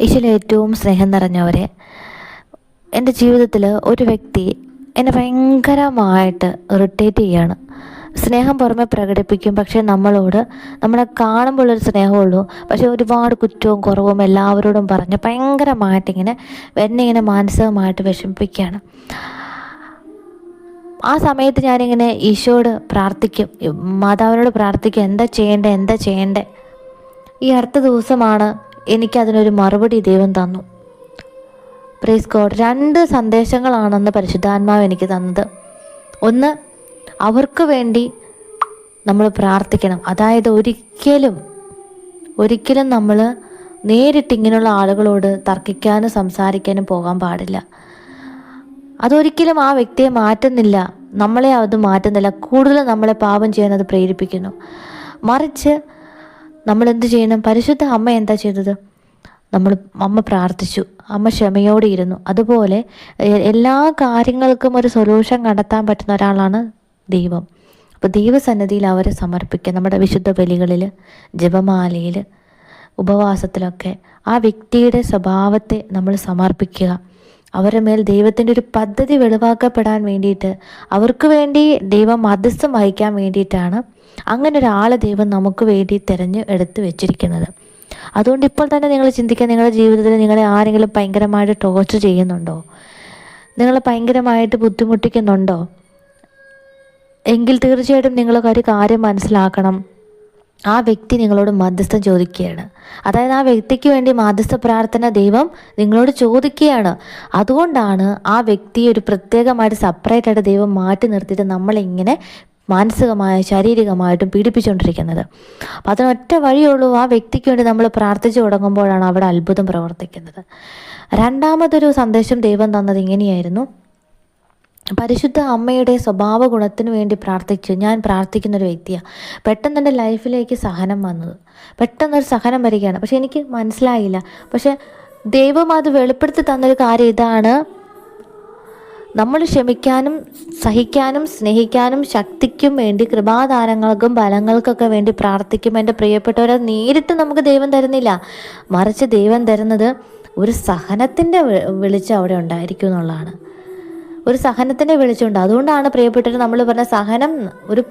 ഈശോയിൽ ഏറ്റവും സ്നേഹം നിറഞ്ഞവരെ. എന്റെ ജീവിതത്തിൽ ഒരു വ്യക്തി എന്നെ ഭയങ്കരമായിട്ട് ഇറിറ്റേറ്റ് ചെയ്യാണ്. സ്നേഹം പുറമെ പ്രകടിപ്പിക്കും പക്ഷേ നമ്മളോട് നമ്മളെ കാണുമ്പോൾ ഒരു സ്നേഹമുള്ളൂ. പക്ഷേ ഒരുപാട് കുറ്റവും കുറവും എല്ലാവരോടും പറഞ്ഞ് ഭയങ്കരമായിട്ട് ഇങ്ങനെ എന്നെ ഇങ്ങനെ മാനസികമായിട്ട് വിഷമിപ്പിക്കുകയാണ്. ആ സമയത്ത് ഞാനിങ്ങനെ ഈശോട് പ്രാർത്ഥിക്കും. മാതാവിനോട് പ്രാർത്ഥിക്കും എന്താ ചെയ്യേണ്ടത് എന്താ ചെയ്യേണ്ടത് ഈ അടുത്ത ദിവസമാണ് എനിക്കതിനൊരു മറുപടി ദൈവം തന്നു. പ്രേസ് ഗോഡ് രണ്ട് സന്ദേശങ്ങളാണെന്ന് പരിശുദ്ധാത്മാവ് എനിക്ക് തന്നത്. ഒന്ന് അവർക്ക് വേണ്ടി നമ്മൾ പ്രാർത്ഥിക്കണം. അതായത് ഒരിക്കലും ഒരിക്കലും നമ്മൾ നേരിട്ട് ഇങ്ങനെയുള്ള ആളുകളോട് തർക്കിക്കാനും സംസാരിക്കാനും പോകാൻ പാടില്ല. അതൊരിക്കലും ആ വ്യക്തിയെ മാറ്റുന്നില്ല. നമ്മളെ അത് മാറ്റുന്നില്ല. കൂടുതൽ നമ്മളെ പാപം ചെയ്യാൻ അത് പ്രേരിപ്പിക്കുന്നു. മറിച്ച് നമ്മൾ എന്ത് ചെയ്യണം? പരിശുദ്ധ അമ്മ എന്താ ചെയ്തത്? നമ്മൾ അമ്മ പ്രാർത്ഥിച്ചു. അമ്മ ക്ഷമയോടെ ഇരുന്നു. അതുപോലെ എല്ലാ കാര്യങ്ങൾക്കും ഒരു സൊല്യൂഷൻ കണ്ടെത്താൻ പറ്റുന്ന ഒരാളാണ് ദൈവം. അപ്പോൾ ദൈവസന്നിധിയിൽ അവരെ സമർപ്പിക്കുക. നമ്മുടെ വിശുദ്ധ ബലികളിൽ ജപമാലയിൽ ഉപവാസത്തിലൊക്കെ ആ വ്യക്തിയുടെ സ്വഭാവത്തെ നമ്മൾ സമർപ്പിക്കുക. അവരുടെ മേൽ ദൈവത്തിന്റെ ഒരു പദ്ധതി വെളിവാക്കപ്പെടാൻ വേണ്ടിയിട്ട് അവർക്ക് വേണ്ടി ദൈവം മധ്യസ്ഥം വഹിക്കാൻ വേണ്ടിയിട്ടാണ് അങ്ങനെ ഒരാളെ ദൈവം നമുക്ക് വേണ്ടി തിരഞ്ഞ് എടുത്ത് വെച്ചിരിക്കുന്നത്. അതുകൊണ്ട് ഇപ്പോൾ തന്നെ നിങ്ങൾ ചിന്തിക്കുക നിങ്ങളുടെ ജീവിതത്തിൽ നിങ്ങളെ ആരെങ്കിലും ഭയങ്കരമായിട്ട് ടോർച്ചർ ചെയ്യുന്നുണ്ടോ? നിങ്ങൾ ഭയങ്കരമായിട്ട് ബുദ്ധിമുട്ടിക്കുന്നുണ്ടോ? എങ്കിൽ തീർച്ചയായിട്ടും നിങ്ങൾ ഒരു കാര്യം മനസ്സിലാക്കണം. ആ വ്യക്തി നിങ്ങളോട് മധ്യസ്ഥം ചോദിക്കുകയാണ്. അതായത് ആ വ്യക്തിക്ക് വേണ്ടി മാധ്യസ്ഥ പ്രാർത്ഥന ദൈവം നിങ്ങളോട് ചോദിക്കുകയാണ്. അതുകൊണ്ടാണ് ആ വ്യക്തിയെ ഒരു പ്രത്യേകമായിട്ട് സെപ്പറേറ്റ് ആയിട്ട് ദൈവം മാറ്റി നിർത്തിയിട്ട് നമ്മളിങ്ങനെ മാനസികമായ ശാരീരികമായിട്ടും പീഡിപ്പിച്ചുകൊണ്ടിരിക്കുന്നത്. അപ്പം അതിനൊറ്റ വഴിയുള്ളൂ ആ വ്യക്തിക്ക് വേണ്ടി നമ്മൾ പ്രാർത്ഥിച്ചു തുടങ്ങുമ്പോഴാണ് അവിടെ അത്ഭുതം പ്രവർത്തിക്കുന്നത്. രണ്ടാമതൊരു സന്ദേശം ദൈവം തന്നത് ഇങ്ങനെയായിരുന്നു. പരിശുദ്ധ അമ്മയുടെ സ്വഭാവ ഗുണത്തിന് വേണ്ടി പ്രാർത്ഥിച്ചു. ഞാൻ പ്രാർത്ഥിക്കുന്ന ഒരു വ്യക്തിയാണ് പെട്ടെന്ന് എന്റെ ലൈഫിലേക്ക് സഹനം വന്നത്. പെട്ടെന്നൊരു സഹനം വരികയാണ്. പക്ഷെ എനിക്ക് മനസ്സിലായില്ല. പക്ഷെ ദൈവം അത് വെളിപ്പെടുത്തി തന്നൊരു കാര്യം ഇതാണ്. നമ്മൾ ക്ഷമിക്കാനും സഹിക്കാനും സ്നേഹിക്കാനും ശക്തിക്കും വേണ്ടി കൃപാദാനങ്ങൾക്കും ബലങ്ങൾക്കൊക്കെ വേണ്ടി പ്രാർത്ഥിക്കും. എന്റെ പ്രിയപ്പെട്ടവരെ നേരിട്ട് നമുക്ക് ദൈവം തരുന്നില്ല. മറിച്ച് ദൈവം തരുന്നത് ഒരു സഹനത്തിന്റെ വിളിച്ച് അവിടെ ഉണ്ടായിരിക്കും എന്നുള്ളതാണ്. ഒരു സഹനത്തിന്റെ വെളിച്ചമുണ്ട്. അതുകൊണ്ടാണ് പ്രിയപ്പെട്ടവർ നമ്മൾ പറഞ്ഞ സഹനം ഒരു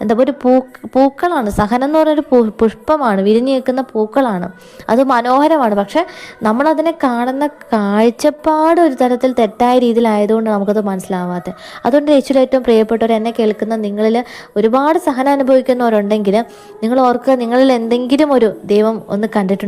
എന്താ ഒരു പൂ പൂക്കളാണ്. സഹനം എന്ന് പറഞ്ഞൊരു പുഷ്പമാണ്. വിരിഞ്ഞു നിൽക്കുന്ന പൂക്കളാണ്. അത് മനോഹരമാണ്. പക്ഷെ നമ്മളതിനെ കാണുന്ന കാഴ്ചപ്പാട് ഒരു തരത്തിൽ തെറ്റായ രീതിയിലായതുകൊണ്ട് നമുക്കത് മനസ്സിലാവാത്തത്. അതുകൊണ്ട് യേശുവിൽ ഏറ്റവും പ്രിയപ്പെട്ടവർ എന്നെ കേൾക്കുന്ന നിങ്ങളിൽ ഒരുപാട് സഹനം അനുഭവിക്കുന്നവരുണ്ടെങ്കിൽ നിങ്ങൾ ഓർക്കുക നിങ്ങളിൽ എന്തെങ്കിലും ഒരു ദൈവം ഒന്ന് കണ്ടിട്ടുണ്ട്